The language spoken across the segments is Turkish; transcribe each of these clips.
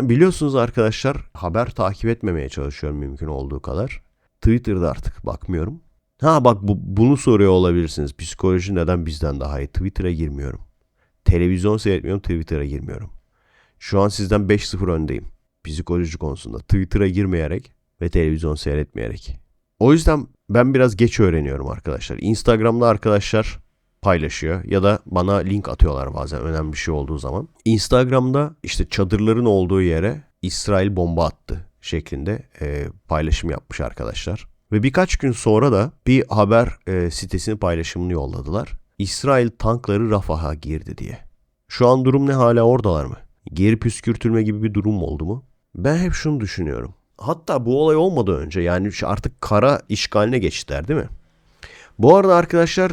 Biliyorsunuz arkadaşlar haber takip etmemeye çalışıyorum mümkün olduğu kadar. Twitter'da artık bakmıyorum. Ha bak bu, bunu soruyor olabilirsiniz. Psikoloji neden bizden daha iyi? Twitter'a girmiyorum. Televizyon seyretmiyorum, Twitter'a girmiyorum. Şu an sizden 5-0 öndeyim. Psikoloji konusunda. Twitter'a girmeyerek ve televizyon seyretmeyerek. O yüzden ben biraz geç öğreniyorum arkadaşlar. Instagram'da arkadaşlar paylaşıyor ya da bana link atıyorlar bazen önemli bir şey olduğu zaman. Instagram'da işte çadırların olduğu yere İsrail bomba attı şeklinde e, paylaşım yapmış arkadaşlar. Ve birkaç gün sonra da bir haber e, sitesinin paylaşımını yolladılar. İsrail tankları Rafah'a girdi diye. Şu an durum ne hala oradalar mı? Geri püskürtülme gibi bir durum oldu mu? Ben hep şunu düşünüyorum. Hatta bu olay olmadan önce yani artık kara işgaline geçtiler değil mi? Bu arada arkadaşlar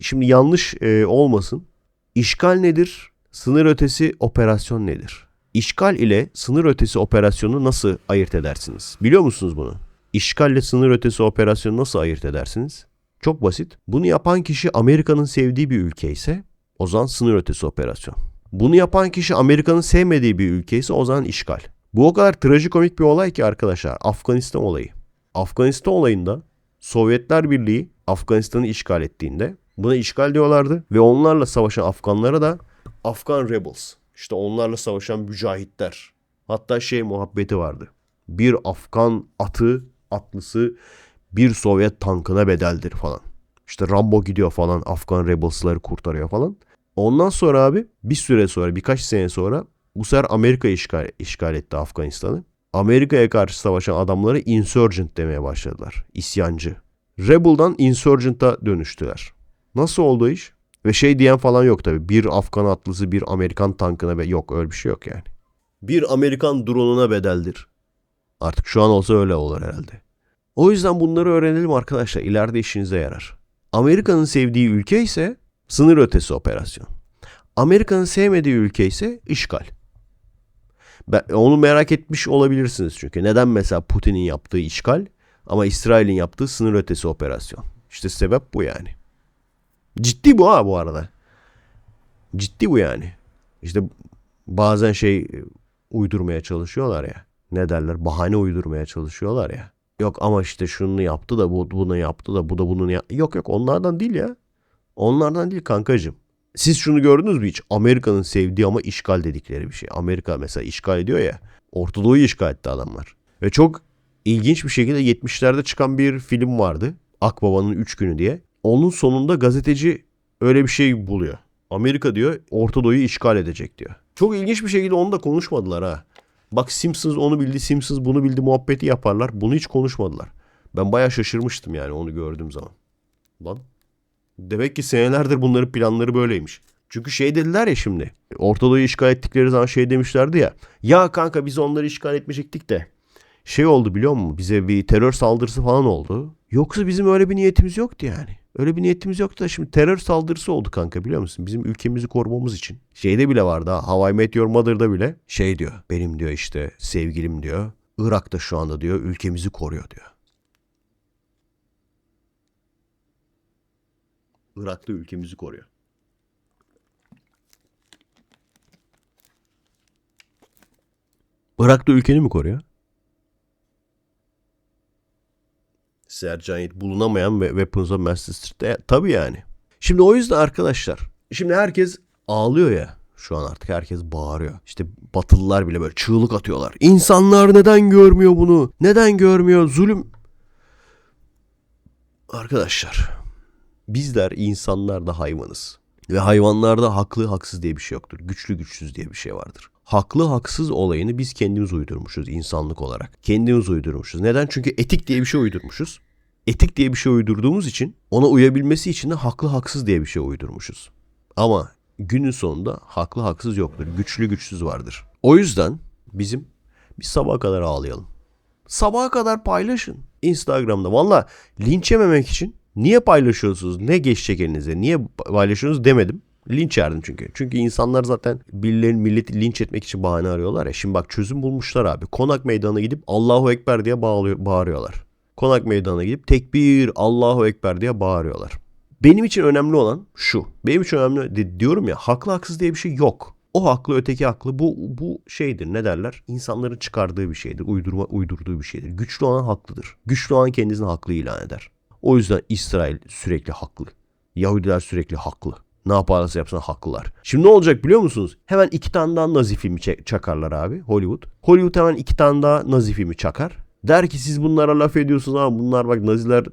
şimdi yanlış e, olmasın. İşgal nedir? Sınır ötesi operasyon nedir? İşgal ile sınır ötesi operasyonu nasıl ayırt edersiniz? Biliyor musunuz bunu? İşgal ile sınır ötesi operasyonu nasıl ayırt edersiniz? Çok basit. Bunu yapan kişi Amerika'nın sevdiği bir ülke ise o zaman sınır ötesi operasyon. Bunu yapan kişi Amerika'nın sevmediği bir ülke ise o zaman işgal. Bu o kadar trajikomik bir olay ki arkadaşlar. Afganistan olayı. Afganistan olayında Sovyetler Birliği Afganistan'ı işgal ettiğinde buna işgal diyorlardı ve onlarla savaşan Afganlara da Afgan Rebels işte onlarla savaşan mücahitler. Hatta şey muhabbeti vardı. Bir Afgan atı, atlısı bir Sovyet tankına bedeldir falan. İşte Rambo gidiyor falan Afgan Rebels'ları kurtarıyor falan. Ondan sonra abi bir süre sonra birkaç sene sonra bu sefer Amerika işgal, işgal etti Afganistan'ı. Amerika'ya karşı savaşan adamları insurgent demeye başladılar. İsyancı. Rebel'dan insurgent'a dönüştüler. Nasıl oldu iş? Ve şey diyen falan yok tabii. Bir Afgan atlısı bir Amerikan tankına be yok öyle bir şey yok yani. Bir Amerikan drone'una bedeldir. Artık şu an olsa öyle olur herhalde. O yüzden bunları öğrenelim arkadaşlar. İleride işinize yarar. Amerika'nın sevdiği ülke ise sınır ötesi operasyon. Amerika'nın sevmediği ülke ise işgal. Ben, onu merak etmiş olabilirsiniz çünkü. Neden mesela Putin'in yaptığı işgal ama İsrail'in yaptığı sınır ötesi operasyon? İşte sebep bu yani. Ciddi bu ha bu arada. Ciddi bu yani. İşte bazen şey uydurmaya çalışıyorlar ya. Ne derler? Bahane uydurmaya çalışıyorlar ya. Yok ama işte şunu yaptı da bu bunu yaptı da bu da bunu yap. Yok yok onlardan değil ya. Onlardan değil kankacığım. Siz şunu gördünüz mü hiç? Amerika'nın sevdiği ama işgal dedikleri bir şey. Amerika mesela işgal ediyor ya. Orta Doğu'yu işgal etti adamlar. Ve çok ilginç bir şekilde 70'lerde çıkan bir film vardı. Akbaba'nın 3 günü diye. Onun sonunda gazeteci öyle bir şey buluyor. Amerika diyor Orta Doğu'yu işgal edecek diyor. Çok ilginç bir şekilde onu da konuşmadılar ha. Bak Simpsons onu bildi, Simpsons bunu bildi muhabbeti yaparlar. Bunu hiç konuşmadılar. Ben bayağı şaşırmıştım yani onu gördüğüm zaman. Lan Demek ki senelerdir bunların planları böyleymiş. Çünkü şey dediler ya şimdi. Ortadoğu'yu işgal ettikleri zaman şey demişlerdi ya. Ya kanka biz onları işgal etmeyecektik de. Şey oldu biliyor musun? Bize bir terör saldırısı falan oldu. Yoksa bizim öyle bir niyetimiz yoktu yani. Öyle bir niyetimiz yoktu da şimdi terör saldırısı oldu kanka biliyor musun? Bizim ülkemizi korumamız için. Şeyde bile vardı ha. Hawaii Met Your Mother'da bile şey diyor. Benim diyor işte sevgilim diyor. Irak'ta şu anda diyor ülkemizi koruyor diyor. Irak'ta ülkemizi koruyor. Irak'ta ülkeni mi koruyor? Sercan bulunamayan ve Weapons of Mass Street'te tabii yani. Şimdi o yüzden arkadaşlar şimdi herkes ağlıyor ya. Şu an artık herkes bağırıyor. İşte batılılar bile böyle çığlık atıyorlar. İnsanlar neden görmüyor bunu? Neden görmüyor? Zulüm. Arkadaşlar bizler insanlar da hayvanız. Ve hayvanlarda haklı haksız diye bir şey yoktur. Güçlü güçsüz diye bir şey vardır. Haklı haksız olayını biz kendimiz uydurmuşuz insanlık olarak. Kendimiz uydurmuşuz. Neden? Çünkü etik diye bir şey uydurmuşuz. Etik diye bir şey uydurduğumuz için ona uyabilmesi için de haklı haksız diye bir şey uydurmuşuz. Ama günün sonunda haklı haksız yoktur. Güçlü güçsüz vardır. O yüzden bizim bir sabaha kadar ağlayalım. Sabaha kadar paylaşın. Instagram'da. Valla linç yememek için Niye paylaşıyorsunuz? Ne geçecek elinize? Niye paylaşıyorsunuz demedim. Linç yerdim çünkü. Çünkü insanlar zaten birilerini milleti linç etmek için bahane arıyorlar ya. Şimdi bak çözüm bulmuşlar abi. Konak meydanına gidip Allahu Ekber diye bağırıyor, bağırıyorlar. Konak meydanına gidip tekbir Allahu Ekber diye bağırıyorlar. Benim için önemli olan şu. Benim için önemli diyorum ya haklı haksız diye bir şey yok. O haklı öteki haklı. Bu bu şeydir ne derler? İnsanların çıkardığı bir şeydir. Uydurma uydurduğu bir şeydir. Güçlü olan haklıdır. Güçlü olan kendisini haklı ilan eder. O yüzden İsrail sürekli haklı. Yahudiler sürekli haklı. Ne yaparlarsa yapsın haklılar. Şimdi ne olacak biliyor musunuz? Hemen iki tane daha Nazi filmi çakarlar abi Hollywood. Hollywood hemen iki tane daha Nazi filmi çakar. Der ki siz bunlara laf ediyorsunuz ama bunlar bak Naziler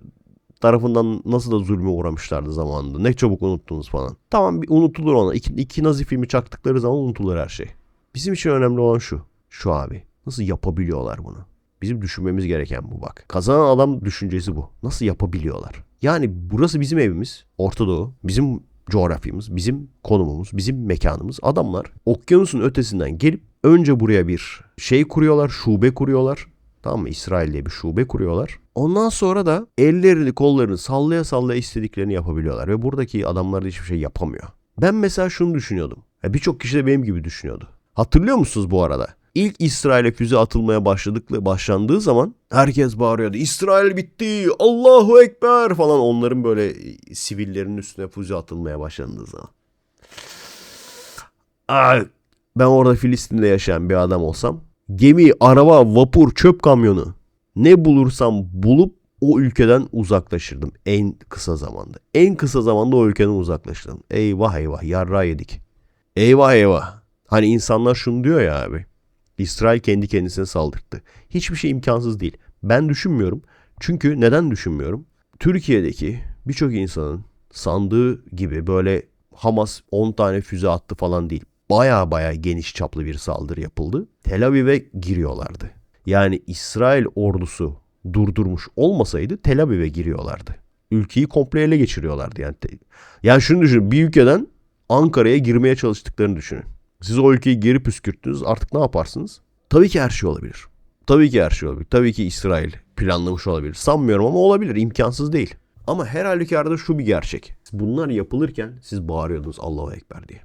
tarafından nasıl da zulme uğramışlardı zamanında. Ne çabuk unuttunuz falan. Tamam bir unutulur ona. İki, iki Nazi filmi çaktıkları zaman unutulur her şey. Bizim için önemli olan şu. Şu abi. Nasıl yapabiliyorlar bunu? Bizim düşünmemiz gereken bu bak. Kazanan adam düşüncesi bu. Nasıl yapabiliyorlar? Yani burası bizim evimiz. Orta Doğu. Bizim coğrafyamız, bizim konumumuz, bizim mekanımız. Adamlar okyanusun ötesinden gelip önce buraya bir şey kuruyorlar, şube kuruyorlar. Tamam mı? İsrail diye bir şube kuruyorlar. Ondan sonra da ellerini kollarını sallaya sallaya istediklerini yapabiliyorlar. Ve buradaki adamlar da hiçbir şey yapamıyor. Ben mesela şunu düşünüyordum. Birçok kişi de benim gibi düşünüyordu. Hatırlıyor musunuz bu arada? İlk İsrail'e füze atılmaya başladıklı başlandığı zaman herkes bağırıyordu. İsrail bitti. Allahu ekber falan onların böyle sivillerin üstüne füze atılmaya başlandığı zaman. Ay, ben orada Filistin'de yaşayan bir adam olsam gemi, araba, vapur, çöp kamyonu ne bulursam bulup o ülkeden uzaklaşırdım en kısa zamanda. En kısa zamanda o ülkeden uzaklaşırdım. Eyvah eyvah yarra yedik. Eyvah eyvah. Hani insanlar şunu diyor ya abi. İsrail kendi kendisine saldırttı. Hiçbir şey imkansız değil. Ben düşünmüyorum. Çünkü neden düşünmüyorum? Türkiye'deki birçok insanın sandığı gibi böyle Hamas 10 tane füze attı falan değil. Baya baya geniş çaplı bir saldırı yapıldı. Tel Aviv'e giriyorlardı. Yani İsrail ordusu durdurmuş olmasaydı Tel Aviv'e giriyorlardı. Ülkeyi komple ele geçiriyorlardı yani. Yani şunu düşünün bir ülkeden Ankara'ya girmeye çalıştıklarını düşünün. Siz o ülkeyi geri püskürttünüz artık ne yaparsınız? Tabii ki her şey olabilir. Tabii ki her şey olabilir. Tabii ki İsrail planlamış olabilir. Sanmıyorum ama olabilir. İmkansız değil. Ama her halükarda şu bir gerçek. Bunlar yapılırken siz bağırıyordunuz Allahu Ekber diye.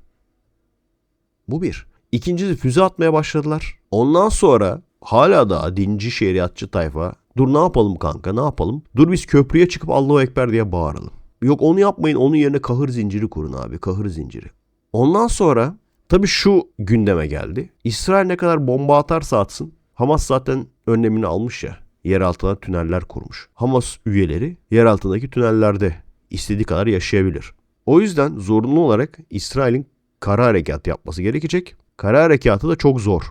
Bu bir. İkincisi füze atmaya başladılar. Ondan sonra hala da dinci şeriatçı tayfa dur ne yapalım kanka ne yapalım? Dur biz köprüye çıkıp Allahu Ekber diye bağıralım. Yok onu yapmayın onun yerine kahır zinciri kurun abi kahır zinciri. Ondan sonra tabii şu gündeme geldi. İsrail ne kadar bomba atarsa atsın Hamas zaten önlemini almış ya. Yer altına tüneller kurmuş. Hamas üyeleri yer altındaki tünellerde istediği kadar yaşayabilir. O yüzden zorunlu olarak İsrail'in kara harekat yapması gerekecek. Kara harekatı da çok zor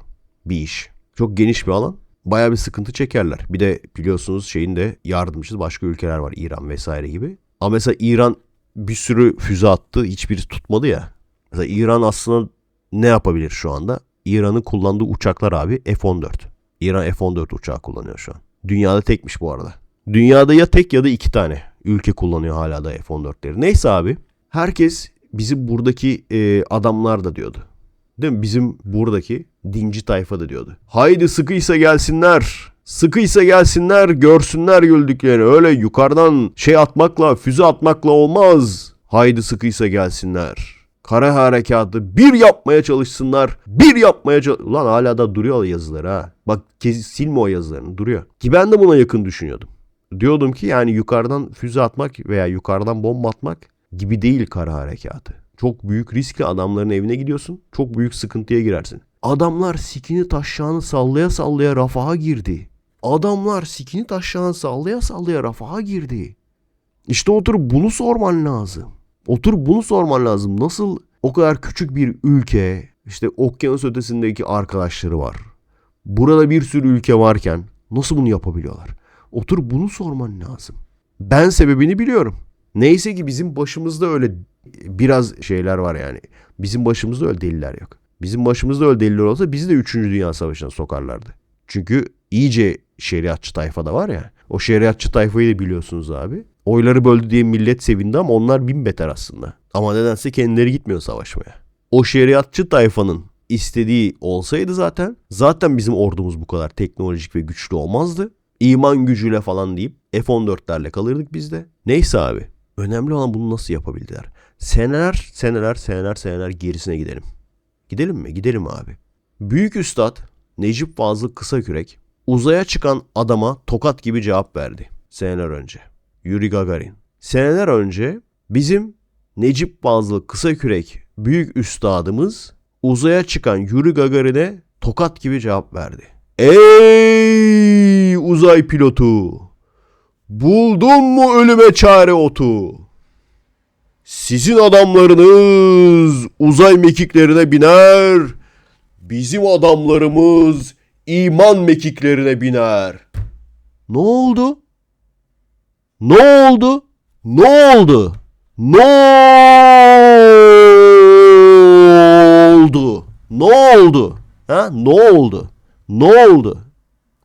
bir iş. Çok geniş bir alan. Baya bir sıkıntı çekerler. Bir de biliyorsunuz şeyin de yardımcısı başka ülkeler var. İran vesaire gibi. Ama mesela İran bir sürü füze attı. Hiçbiri tutmadı ya. Mesela İran aslında ne yapabilir şu anda? İran'ın kullandığı uçaklar abi F-14. İran F-14 uçağı kullanıyor şu an. Dünyada tekmiş bu arada. Dünyada ya tek ya da iki tane ülke kullanıyor hala da F-14'leri. Neyse abi. Herkes bizim buradaki e, adamlar da diyordu. Değil mi? Bizim buradaki dinci tayfa da diyordu. Haydi sıkıysa gelsinler. Sıkıysa gelsinler görsünler güldüklerini. Öyle yukarıdan şey atmakla füze atmakla olmaz. Haydi sıkıysa gelsinler. Kara harekatı bir yapmaya çalışsınlar. Bir yapmaya çalış... Ulan hala da duruyor yazılar ha. Bak kez, silme o yazılarını duruyor. Ki ben de buna yakın düşünüyordum. Diyordum ki yani yukarıdan füze atmak veya yukarıdan bomba atmak gibi değil kara harekatı. Çok büyük riskli adamların evine gidiyorsun. Çok büyük sıkıntıya girersin. Adamlar sikini taşağını sallaya sallaya rafaha girdi. Adamlar sikini taşağını sallaya sallaya rafaha girdi. İşte oturup bunu sorman lazım. Oturup bunu sorman lazım. Nasıl o kadar küçük bir ülke, işte okyanus ötesindeki arkadaşları var. Burada bir sürü ülke varken nasıl bunu yapabiliyorlar? Oturup bunu sorman lazım. Ben sebebini biliyorum. Neyse ki bizim başımızda öyle biraz şeyler var yani. Bizim başımızda öyle deliler yok. Bizim başımızda öyle deliler olsa bizi de 3. Dünya Savaşı'na sokarlardı. Çünkü iyice şeriatçı tayfa da var ya. O şeriatçı tayfayı da biliyorsunuz abi. Oyları böldü diye millet sevindi ama onlar bin beter aslında. Ama nedense kendileri gitmiyor savaşmaya. O şeriatçı tayfanın istediği olsaydı zaten zaten bizim ordumuz bu kadar teknolojik ve güçlü olmazdı. İman gücüyle falan deyip F-14'lerle kalırdık biz de. Neyse abi. Önemli olan bunu nasıl yapabildiler? Seneler, seneler, seneler, seneler gerisine gidelim. Gidelim mi? Gidelim abi. Büyük Üstad Necip Fazıl Kısakürek uzaya çıkan adama tokat gibi cevap verdi seneler önce. Yuri Gagarin. Seneler önce bizim Necip Fazıl Kısakürek büyük üstadımız uzaya çıkan Yuri Gagarin'e tokat gibi cevap verdi. Ey uzay pilotu! Buldun mu ölüme çare otu? Sizin adamlarınız uzay mekiklerine biner, bizim adamlarımız iman mekiklerine biner. Ne oldu? Ne oldu? Ne oldu? Ne oldu? Ne oldu? Ha? Ne oldu? Ne oldu?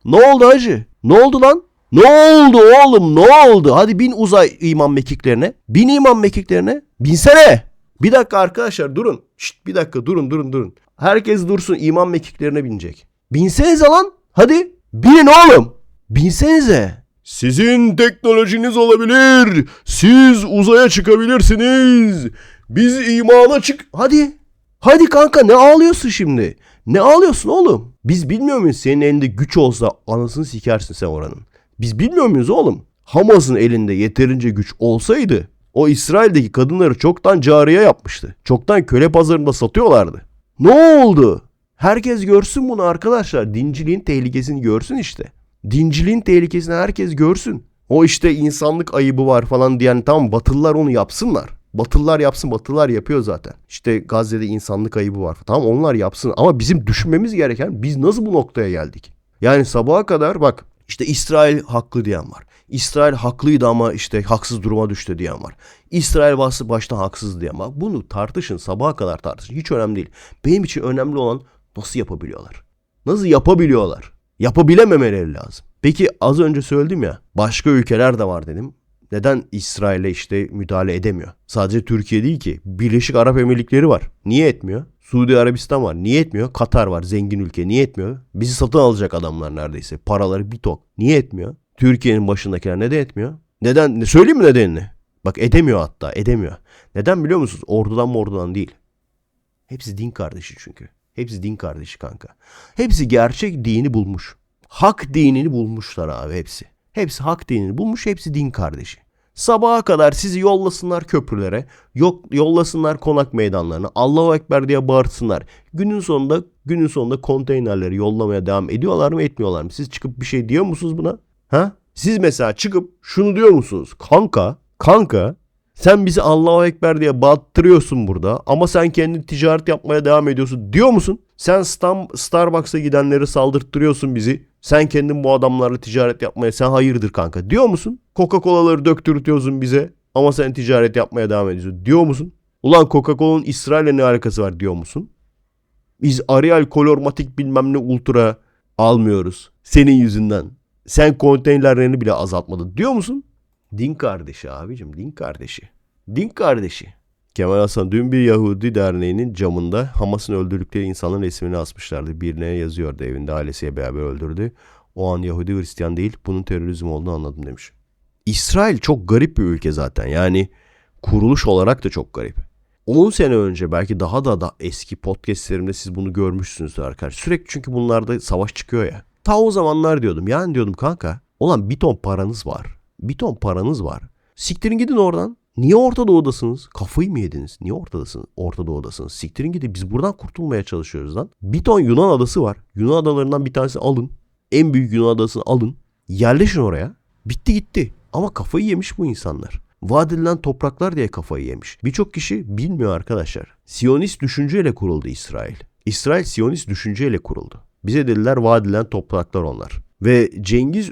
Ne oldu hacı? Ne oldu lan? Ne oldu oğlum? Ne oldu? Hadi bin uzay iman mekiklerine. Bin iman mekiklerine. Binsene. Bir dakika arkadaşlar durun. Şşt, bir dakika durun durun durun. Herkes dursun iman mekiklerine binecek. Binsenize lan. Hadi. Binin oğlum. Binsenize. Sizin teknolojiniz olabilir. Siz uzaya çıkabilirsiniz. Biz imana çık... Hadi. Hadi kanka ne ağlıyorsun şimdi? Ne ağlıyorsun oğlum? Biz bilmiyor muyuz senin elinde güç olsa anasını sikersin sen oranın. Biz bilmiyor muyuz oğlum? Hamas'ın elinde yeterince güç olsaydı o İsrail'deki kadınları çoktan cariye yapmıştı. Çoktan köle pazarında satıyorlardı. Ne oldu? Herkes görsün bunu arkadaşlar. Dinciliğin tehlikesini görsün işte. Dinciliğin tehlikesini herkes görsün. O işte insanlık ayıbı var falan diyen tamam Batılılar onu yapsınlar. Batılılar yapsın Batılılar yapıyor zaten. İşte Gazze'de insanlık ayıbı var. Tamam onlar yapsın ama bizim düşünmemiz gereken biz nasıl bu noktaya geldik? Yani sabaha kadar bak işte İsrail haklı diyen var. İsrail haklıydı ama işte haksız duruma düştü diyen var. İsrail bası baştan haksız diyen var. Bunu tartışın sabaha kadar tartışın. Hiç önemli değil. Benim için önemli olan nasıl yapabiliyorlar? Nasıl yapabiliyorlar? Yapabilememeleri lazım. Peki az önce söyledim ya başka ülkeler de var dedim. Neden İsrail'e işte müdahale edemiyor? Sadece Türkiye değil ki. Birleşik Arap Emirlikleri var. Niye etmiyor? Suudi Arabistan var. Niye etmiyor? Katar var. Zengin ülke. Niye etmiyor? Bizi satın alacak adamlar neredeyse. Paraları bir tok. Niye etmiyor? Türkiye'nin başındakiler neden etmiyor? Neden? Söyleyeyim mi nedenini? Bak edemiyor hatta. Edemiyor. Neden biliyor musunuz? Ordudan mı ordudan değil. Hepsi din kardeşi çünkü. Hepsi din kardeşi kanka. Hepsi gerçek dini bulmuş. Hak dinini bulmuşlar abi hepsi. Hepsi hak dinini bulmuş, hepsi din kardeşi. Sabaha kadar sizi yollasınlar köprülere, yok yollasınlar konak meydanlarına, Allahu Ekber diye bağırsınlar. Günün sonunda günün sonunda konteynerleri yollamaya devam ediyorlar mı, etmiyorlar mı? Siz çıkıp bir şey diyor musunuz buna? Ha? Siz mesela çıkıp şunu diyor musunuz? Kanka, kanka sen bizi Allahu Ekber diye battırıyorsun burada ama sen kendin ticaret yapmaya devam ediyorsun diyor musun? Sen Starbucks'a gidenleri saldırttırıyorsun bizi. Sen kendin bu adamlarla ticaret yapmaya sen hayırdır kanka diyor musun? Coca-Cola'ları döktürtüyorsun bize ama sen ticaret yapmaya devam ediyorsun diyor musun? Ulan Coca-Cola'nın İsrail'le ne alakası var diyor musun? Biz Arial Kolormatik bilmem ne ultra almıyoruz. Senin yüzünden. Sen konteynerlerini bile azaltmadın diyor musun? Din kardeşi abicim din kardeşi. Din kardeşi. Kemal Hasan dün bir Yahudi derneğinin camında Hamas'ın öldürdükleri insanların resmini asmışlardı. Birine yazıyordu evinde ailesiyle beraber öldürdü. O an Yahudi Hristiyan değil bunun terörizm olduğunu anladım demiş. İsrail çok garip bir ülke zaten yani kuruluş olarak da çok garip. 10 sene önce belki daha da da eski podcastlerimde siz bunu görmüşsünüzdür arkadaşlar. Sürekli çünkü bunlarda savaş çıkıyor ya. Ta o zamanlar diyordum yani diyordum kanka olan bir ton paranız var. Bir ton paranız var. Siktirin gidin oradan. Niye Orta Doğu'dasınız? Kafayı mı yediniz? Niye Orta'dasınız? Orta Doğu'dasınız. Siktirin gidin. Biz buradan kurtulmaya çalışıyoruz lan. Bir ton Yunan adası var. Yunan adalarından bir tanesi alın. En büyük Yunan adasını alın. Yerleşin oraya. Bitti gitti. Ama kafayı yemiş bu insanlar. Vaat edilen topraklar diye kafayı yemiş. Birçok kişi bilmiyor arkadaşlar. Siyonist düşünceyle kuruldu İsrail. İsrail Siyonist düşünceyle kuruldu. Bize dediler vaat edilen topraklar onlar. Ve Cengiz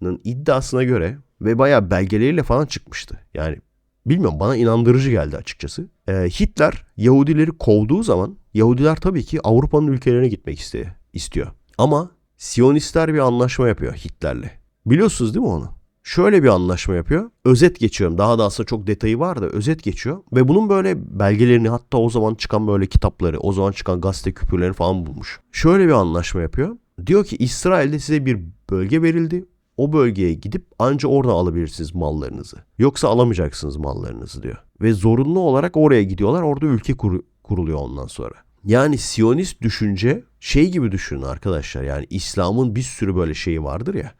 Özakıncı'nın iddiasına göre ve bayağı belgeleriyle falan çıkmıştı. Yani bilmiyorum bana inandırıcı geldi açıkçası. Ee, Hitler Yahudileri kovduğu zaman Yahudiler tabii ki Avrupa'nın ülkelerine gitmek istiyor. istiyor. Ama Siyonistler bir anlaşma yapıyor Hitler'le. Biliyorsunuz değil mi onu? Şöyle bir anlaşma yapıyor. Özet geçiyorum. Daha da aslında çok detayı var da özet geçiyor. Ve bunun böyle belgelerini hatta o zaman çıkan böyle kitapları, o zaman çıkan gazete küpürlerini falan bulmuş. Şöyle bir anlaşma yapıyor. Diyor ki İsrail'de size bir bölge verildi o bölgeye gidip anca oradan alabilirsiniz mallarınızı. Yoksa alamayacaksınız mallarınızı diyor. Ve zorunlu olarak oraya gidiyorlar. Orada ülke kur, kuruluyor ondan sonra. Yani Siyonist düşünce şey gibi düşünün arkadaşlar. Yani İslam'ın bir sürü böyle şeyi vardır ya.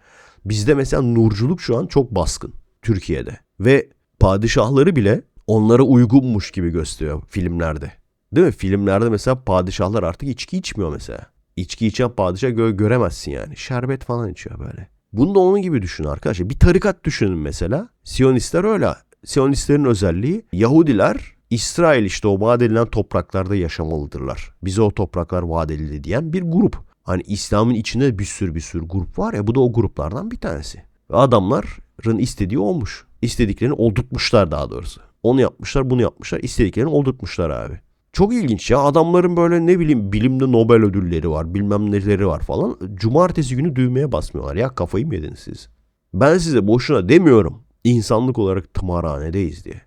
Bizde mesela nurculuk şu an çok baskın Türkiye'de. Ve padişahları bile onlara uygunmuş gibi gösteriyor filmlerde. Değil mi? Filmlerde mesela padişahlar artık içki içmiyor mesela. İçki içen padişah gö- göremezsin yani. Şerbet falan içiyor böyle. Bunu da onun gibi düşün arkadaşlar. Bir tarikat düşünün mesela. Siyonistler öyle. Siyonistlerin özelliği Yahudiler İsrail işte o vaat edilen topraklarda yaşamalıdırlar. Bize o topraklar vaat edildi diyen bir grup. Hani İslam'ın içinde bir sürü bir sürü grup var ya bu da o gruplardan bir tanesi. Ve adamların istediği olmuş. İstediklerini oldurtmuşlar daha doğrusu. Onu yapmışlar bunu yapmışlar istediklerini oldurtmuşlar abi. Çok ilginç ya adamların böyle ne bileyim bilimde Nobel ödülleri var bilmem neleri var falan. Cumartesi günü düğmeye basmıyorlar ya kafayı mı yediniz siz? Ben size boşuna demiyorum insanlık olarak tımarhanedeyiz diye.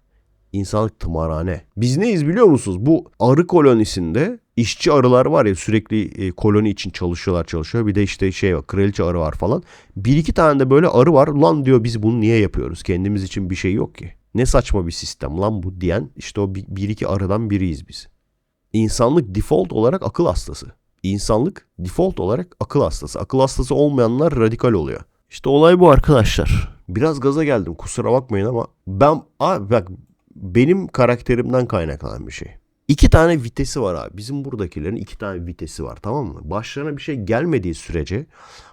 İnsanlık tımarhane. Biz neyiz biliyor musunuz? Bu arı kolonisinde işçi arılar var ya sürekli e, koloni için çalışıyorlar çalışıyor. Bir de işte şey var kraliçe arı var falan. Bir iki tane de böyle arı var. Lan diyor biz bunu niye yapıyoruz? Kendimiz için bir şey yok ki. Ne saçma bir sistem lan bu diyen işte o bir, iki arıdan biriyiz biz. İnsanlık default olarak akıl hastası. İnsanlık default olarak akıl hastası. Akıl hastası olmayanlar radikal oluyor. İşte olay bu arkadaşlar. Biraz gaza geldim kusura bakmayın ama ben abi bak benim karakterimden kaynaklanan bir şey. İki tane vitesi var abi. Bizim buradakilerin iki tane vitesi var tamam mı? Başlarına bir şey gelmediği sürece,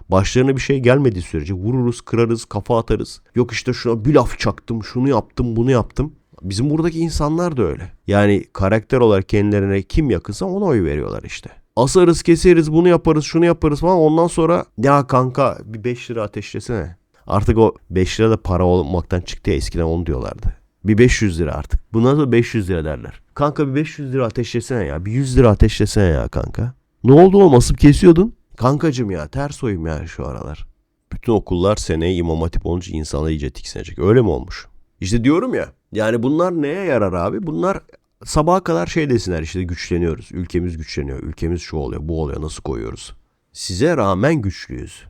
başlarına bir şey gelmediği sürece vururuz, kırarız, kafa atarız. Yok işte şuna bir laf çaktım, şunu yaptım, bunu yaptım. Bizim buradaki insanlar da öyle. Yani karakter olarak kendilerine kim yakınsa ona oy veriyorlar işte. Asarız, keseriz, bunu yaparız, şunu yaparız falan. Ondan sonra ya kanka bir 5 lira ateşlesene. Artık o 5 lira da para olmaktan çıktı ya eskiden onu diyorlardı. Bir 500 lira artık. Buna da 500 lira derler. Kanka bir 500 lira ateşlesene ya. Bir 100 lira ateşlesene ya kanka. Ne oldu oğlum asıp kesiyordun? Kankacım ya ters oyum ya şu aralar. Bütün okullar seneye imam hatip olunca insanlar iyice tiksinecek. Öyle mi olmuş? İşte diyorum ya. Yani bunlar neye yarar abi? Bunlar sabaha kadar şey desinler işte güçleniyoruz. Ülkemiz güçleniyor. Ülkemiz şu oluyor bu oluyor nasıl koyuyoruz? Size rağmen güçlüyüz.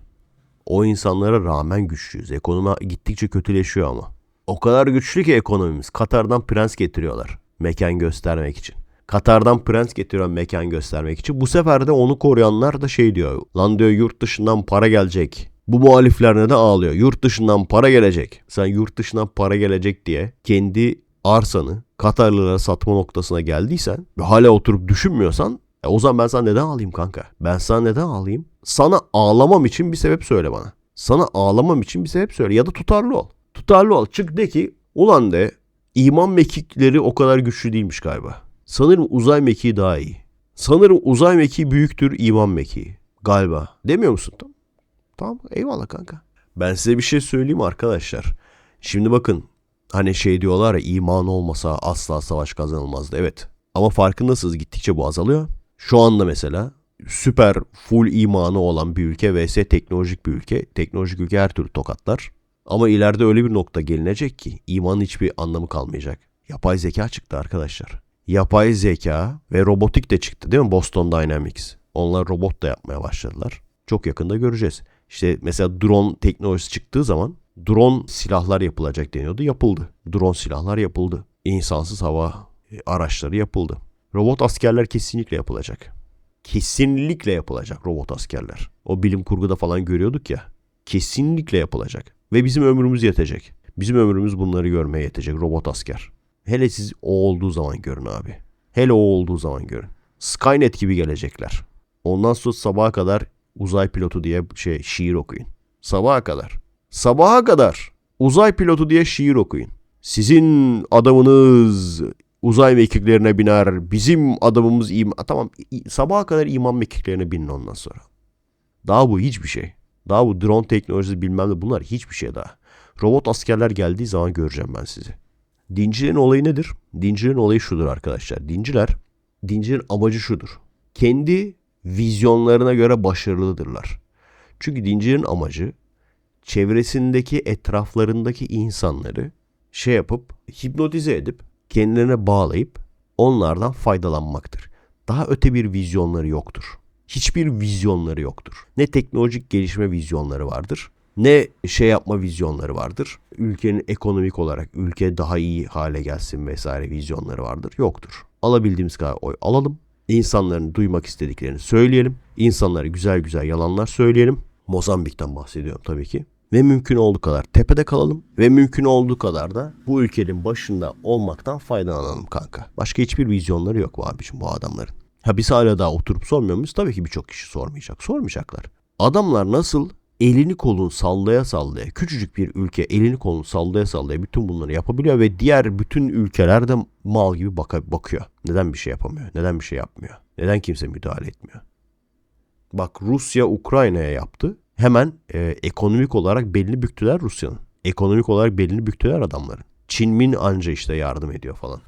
O insanlara rağmen güçlüyüz. Ekonomi gittikçe kötüleşiyor ama. O kadar güçlü ki ekonomimiz. Katar'dan prens getiriyorlar. Mekan göstermek için. Katar'dan prens getiriyor mekan göstermek için. Bu sefer de onu koruyanlar da şey diyor. Lan diyor yurt dışından para gelecek. Bu muhalifler neden ağlıyor? Yurt dışından para gelecek. Sen yurt dışından para gelecek diye kendi arsanı Katarlılara satma noktasına geldiysen ve hala oturup düşünmüyorsan e o zaman ben sana neden ağlayayım kanka? Ben sana neden ağlayayım? Sana ağlamam için bir sebep söyle bana. Sana ağlamam için bir sebep söyle ya da tutarlı ol. Tutarlı ol. Çık de ki ulan de iman mekikleri o kadar güçlü değilmiş galiba. Sanırım uzay mekiği daha iyi. Sanırım uzay mekiği büyüktür iman mekiği. Galiba. Demiyor musun? Tamam. Tamam eyvallah kanka. Ben size bir şey söyleyeyim arkadaşlar. Şimdi bakın hani şey diyorlar ya iman olmasa asla savaş kazanılmazdı. Evet. Ama farkındasınız gittikçe bu azalıyor. Şu anda mesela süper full imanı olan bir ülke vs teknolojik bir ülke. Teknolojik ülke her türlü tokatlar. Ama ileride öyle bir nokta gelinecek ki imanın hiçbir anlamı kalmayacak. Yapay zeka çıktı arkadaşlar. Yapay zeka ve robotik de çıktı değil mi? Boston Dynamics. Onlar robot da yapmaya başladılar. Çok yakında göreceğiz. İşte mesela drone teknolojisi çıktığı zaman drone silahlar yapılacak deniyordu. Yapıldı. Drone silahlar yapıldı. İnsansız hava araçları yapıldı. Robot askerler kesinlikle yapılacak. Kesinlikle yapılacak robot askerler. O bilim kurguda falan görüyorduk ya. Kesinlikle yapılacak. Ve bizim ömrümüz yetecek. Bizim ömrümüz bunları görmeye yetecek robot asker. Hele siz o olduğu zaman görün abi. Hele o olduğu zaman görün. Skynet gibi gelecekler. Ondan sonra sabaha kadar uzay pilotu diye şey şiir okuyun. Sabaha kadar. Sabaha kadar uzay pilotu diye şiir okuyun. Sizin adamınız uzay mekiklerine biner. Bizim adamımız iman. Tamam sabaha kadar iman mekiklerine binin ondan sonra. Daha bu hiçbir şey. Daha bu drone teknolojisi bilmem ne bunlar hiçbir şey daha. Robot askerler geldiği zaman göreceğim ben sizi. Dincilerin olayı nedir? Dincilerin olayı şudur arkadaşlar. Dinciler, dincilerin amacı şudur. Kendi vizyonlarına göre başarılıdırlar. Çünkü dincilerin amacı çevresindeki etraflarındaki insanları şey yapıp hipnotize edip kendilerine bağlayıp onlardan faydalanmaktır. Daha öte bir vizyonları yoktur. Hiçbir vizyonları yoktur. Ne teknolojik gelişme vizyonları vardır ne şey yapma vizyonları vardır. Ülkenin ekonomik olarak ülke daha iyi hale gelsin vesaire vizyonları vardır. Yoktur. Alabildiğimiz kadar oy alalım. İnsanların duymak istediklerini söyleyelim. İnsanlara güzel güzel yalanlar söyleyelim. Mozambik'ten bahsediyorum tabii ki. ve mümkün olduğu kadar tepede kalalım ve mümkün olduğu kadar da bu ülkenin başında olmaktan faydalanalım kanka. Başka hiçbir vizyonları yok bu abiciğim bu adamların. Ha biz hala daha oturup sormuyor muyuz? Tabii ki birçok kişi sormayacak. Sormayacaklar. Adamlar nasıl elini kolunu sallaya sallaya küçücük bir ülke elini kolunu sallaya sallaya bütün bunları yapabiliyor ve diğer bütün ülkeler de mal gibi baka, bakıyor. Neden bir şey yapamıyor? Neden bir şey yapmıyor? Neden kimse müdahale etmiyor? Bak Rusya Ukrayna'ya yaptı. Hemen e, ekonomik olarak belini büktüler Rusya'nın. Ekonomik olarak belini büktüler adamların. Çin Min anca işte yardım ediyor falan.